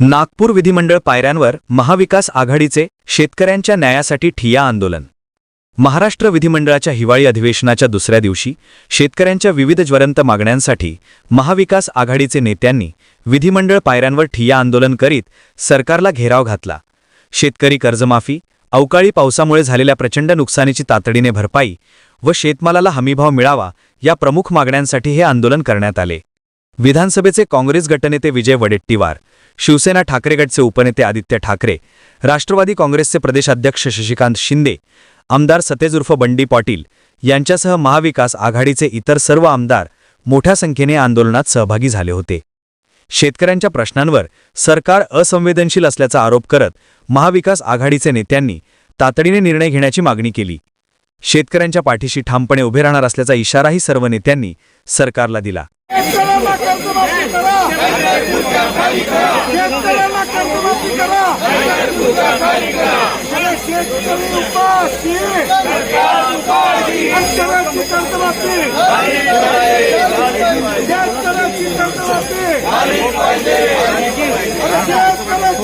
नागपूर विधिमंडळ पायऱ्यांवर महाविकास आघाडीचे शेतकऱ्यांच्या न्यायासाठी ठिया आंदोलन. महाराष्ट्र विधिमंडळाच्या हिवाळी अधिवेशनाच्या दुसऱ्या दिवशी शेतकऱ्यांच्या विविध ज्वलंत मागण्यांसाठी महाविकास आघाडीचे नेत्यांनी विधिमंडळ पायऱ्यांवर ठिया आंदोलन करीत सरकारला घेराव घातला. शेतकरी कर्जमाफी अवकाळी पावसामुळे झालेल्या प्रचंड नुकसानीची तातडीने भरपाई व शेतमालाला हमीभाव मिळावा या प्रमुख मागण्यांसाठी हे आंदोलन करण्यात आले. विधानसभेचे काँग्रेस गटनेते विजय वडेट्टीवार शिवसेना ठाकरे गटचे उपनेते आदित्य ठाकरे राष्ट्रवादी काँग्रेसचे प्रदेशाध्यक्ष शशिकांत शिंदे आमदार सतेज उर्फ बंडी पाटील यांच्यासह महाविकास आघाडीचे इतर सर्व आमदार मोठ्या संख्येने आंदोलनात सहभागी झाले होते. शेतकऱ्यांच्या प्रश्नांवर सरकार असंवेदनशील असल्याचा आरोप करत महाविकास आघाडीचे नेत्यांनी तातडीने निर्णय घेण्याची मागणी केली. शेतकऱ्यांच्या पाठीशी ठामपणे उभे राहणार असल्याचा इशाराही सर्व नेत्यांनी सरकारला दिला.